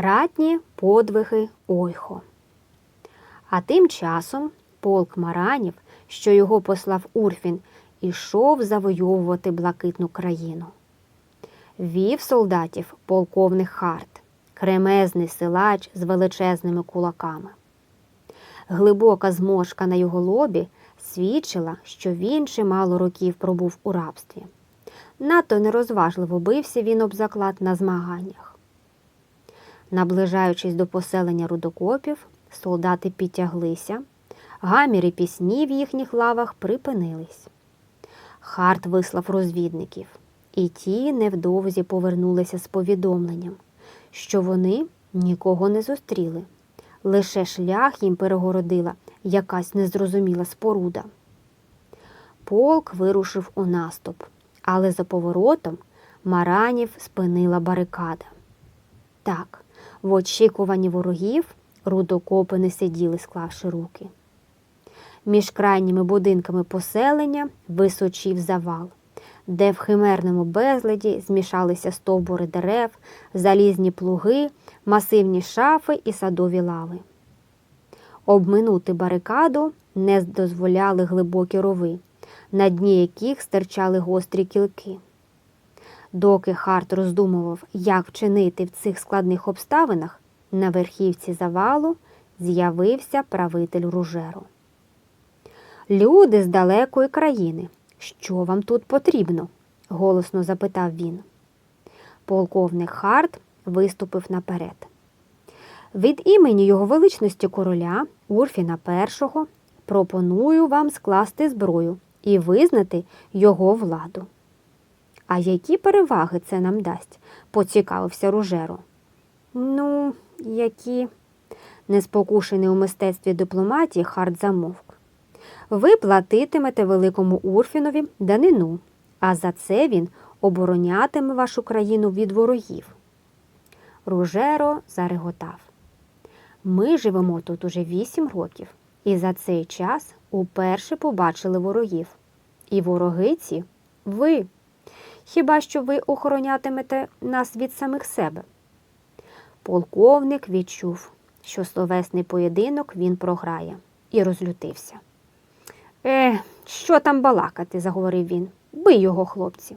Ратні подвиги Ойхо. А тим часом полк маранів, що його послав Урфін, ішов завойовувати блакитну країну. Вів солдатів полковник Харт, кремезний силач з величезними кулаками. Глибока зморшка на його лобі свідчила, що він чимало років пробув у рабстві. Надто нерозважливо бився він об заклад на змаганнях. Наближаючись до поселення рудокопів, солдати підтяглися, гамір і пісні в їхніх лавах припинились. Харт вислав розвідників, і ті невдовзі повернулися з повідомленням, що вони нікого не зустріли. Лише шлях їм перегородила якась незрозуміла споруда. Полк вирушив у наступ, але за поворотом маранів спинила барикада. Так, в очікуванні ворогів рудокопи не сиділи, склавши руки. Між крайніми будинками поселення височів завал, де в химерному безладі змішалися стовбури дерев, залізні плуги, масивні шафи і садові лави. Обминути барикаду не дозволяли глибокі рови, на дні яких стирчали гострі кілки. Доки Харт роздумував, як вчинити в цих складних обставинах, на верхівці завалу з'явився правитель ружеру. Люди з далекої країни, що вам тут потрібно? голосно запитав він. Полковник Харт виступив наперед. Від імені його величності короля Урфіна І пропоную вам скласти зброю і визнати його владу. А які переваги це нам дасть? поцікавився Ружеро. Ну, які, неспокушений у мистецтві дипломатії, Харт замовк. Ви платитимете великому Урфінові данину, а за це він оборонятиме вашу країну від ворогів. Ружеро зареготав. Ми живемо тут уже вісім років, і за цей час уперше побачили ворогів. І вороги ці ви. Хіба що ви охоронятимете нас від самих себе? Полковник відчув, що словесний поєдинок він програє, і розлютився. Е, що там балакати, заговорив він. Бий його, хлопці.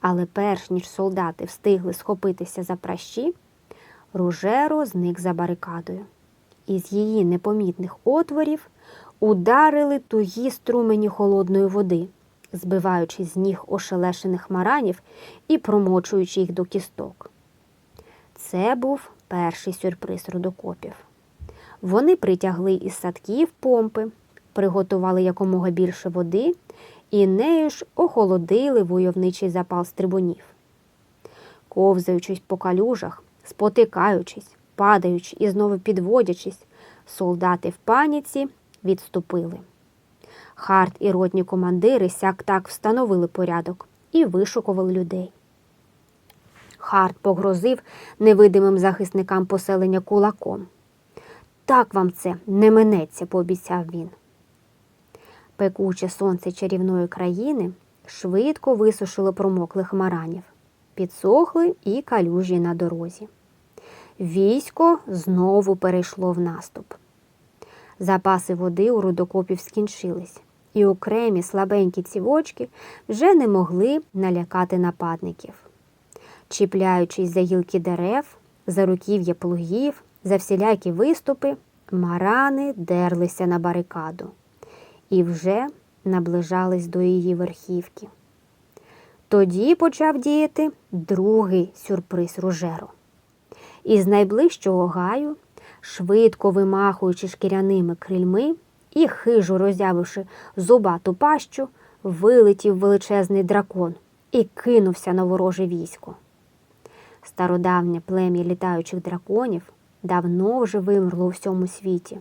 Але перш ніж солдати встигли схопитися за пращі, Ружеро зник за барикадою. Із її непомітних отворів ударили тугі струмені холодної води, збиваючи з ніг ошелешених маранів і промочуючи їх до кісток. Це був перший сюрприз рудокопів. Вони притягли із садків помпи, приготували якомога більше води і нею ж охолодили войовничий запал стрибунів. Ковзаючись по калюжах, спотикаючись, падаючи і знову підводячись, солдати в паніці відступили. Харт і ротні командири сяк так встановили порядок і вишукували людей. Харт погрозив невидимим захисникам поселення кулаком. Так вам це не минеться, пообіцяв він. Пекуче сонце чарівної країни швидко висушило промоклих маранів, підсохли і калюжі на дорозі. Військо знову перейшло в наступ. Запаси води у рудокопів скінчились, і окремі слабенькі цівочки вже не могли налякати нападників. Чіпляючись за гілки дерев, за руків'я плугів, за всілякі виступи, марани дерлися на барикаду і вже наближались до її верхівки. Тоді почав діяти другий сюрприз ружеру. Із найближчого гаю, швидко вимахуючи шкіряними крильми і хижо роззявивши зубату пащу, вилетів величезний дракон і кинувся на вороже військо. Стародавнє плем'я літаючих драконів давно вже вимерло у всьому світі,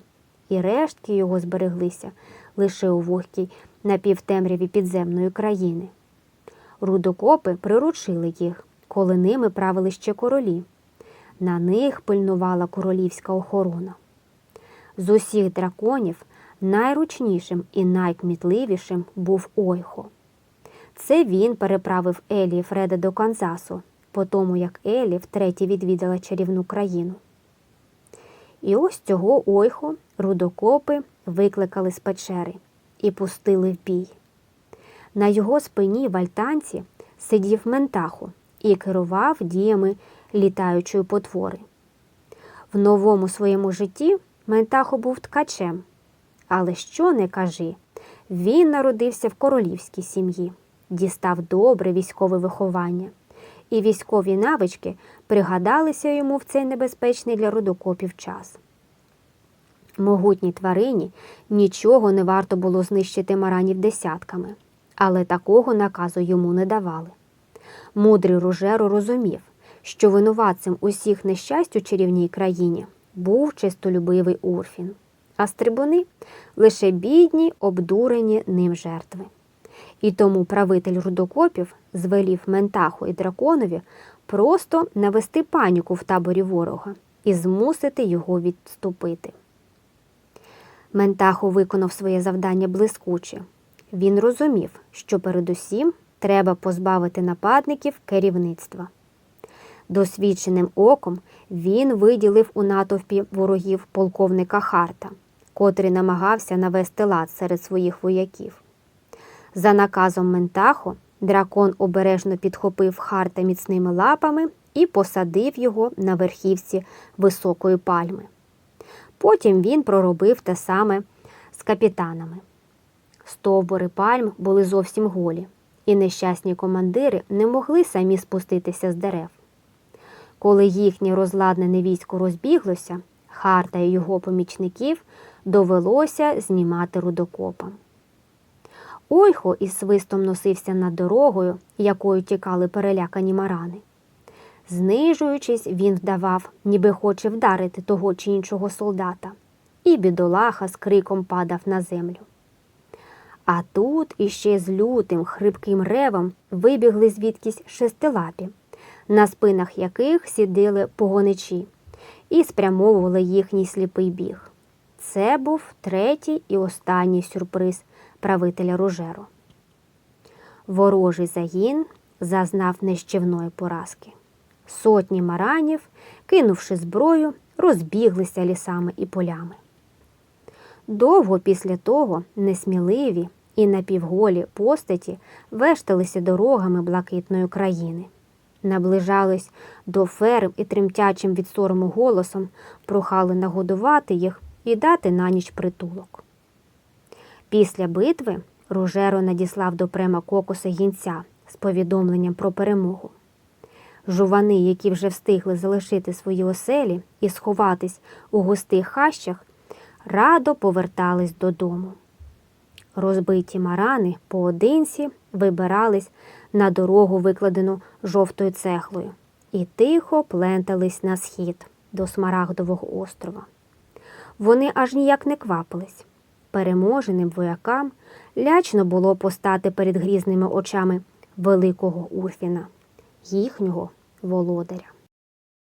і рештки його збереглися лише у вогкій напівтемряві підземної країни. Рудокопи приручили їх, коли ними правили ще королі. На них пильнувала королівська охорона. З усіх драконів найручнішим і найкмітливішим був Ойхо. Це він переправив Елі і Фреда до Канзасу по тому, як Елі втретє відвідала чарівну країну. І ось цього ойху рудокопи викликали з печери і пустили в бій. На його спині в альтанці сидів Ментаху і керував діями літаючої потвори. В новому своєму житті Ментахо був ткачем, але що не кажи, він народився в королівській сім'ї, дістав добре військове виховання, і військові навички пригадалися йому в цей небезпечний для рудокопів час. Могутній тварині нічого не варто було знищити маранів десятками, але такого наказу йому не давали. Мудрий Ружеро розумів, що винуватцем усіх нещасть у чарівній країні був чистолюбивий Урфін, а стрибуни лише бідні, обдурені ним жертви. І тому правитель рудокопів звелів Ментаху і драконові просто навести паніку в таборі ворога і змусити його відступити. Ментаху виконав своє завдання блискуче. Він розумів, що передусім треба позбавити нападників керівництва. Досвідченим оком він виділив у натовпі ворогів полковника Харта, котрий намагався навести лад серед своїх вояків. За наказом Ментахо дракон обережно підхопив Харта міцними лапами і посадив його на верхівці високої пальми. Потім він проробив те саме з капітанами. Стовбури пальм були зовсім голі, і нещасні командири не могли самі спуститися з дерев. Коли їхнє розладнене військо розбіглося, Харта і його помічників довелося знімати рудокопам. Ойхо із свистом носився над дорогою, якою тікали перелякані марани. Знижуючись, він вдавав, ніби хоче вдарити того чи іншого солдата, і бідолаха з криком падав на землю. А тут іще з лютим, хрипким ревом вибігли звідкись шестилапі, на спинах яких сиділи погоничі, і спрямовували їхній сліпий біг. Це був третій і останній сюрприз правителя Рожеро. Ворожий загін зазнав нищівної поразки. Сотні маранів, кинувши зброю, розбіглися лісами і полями. Довго після того несміливі і напівголі постаті вешталися дорогами блакитної країни. Наближались до ферм і тремтячим від сорому голосом прохали нагодувати їх і дати на ніч притулок. Після битви Ружеро надіслав до према кокоса гінця з повідомленням про перемогу. Жувани, які вже встигли залишити свої оселі і сховатись у густих хащах, радо повертались додому. Розбиті марани поодинці вибирались на дорогу, викладену жовтою цеглою, і тихо плентались на схід до Смарагдового острова. Вони аж ніяк не квапились. Переможеним воякам лячно було постати перед грізними очами великого Урфіна, їхнього володаря.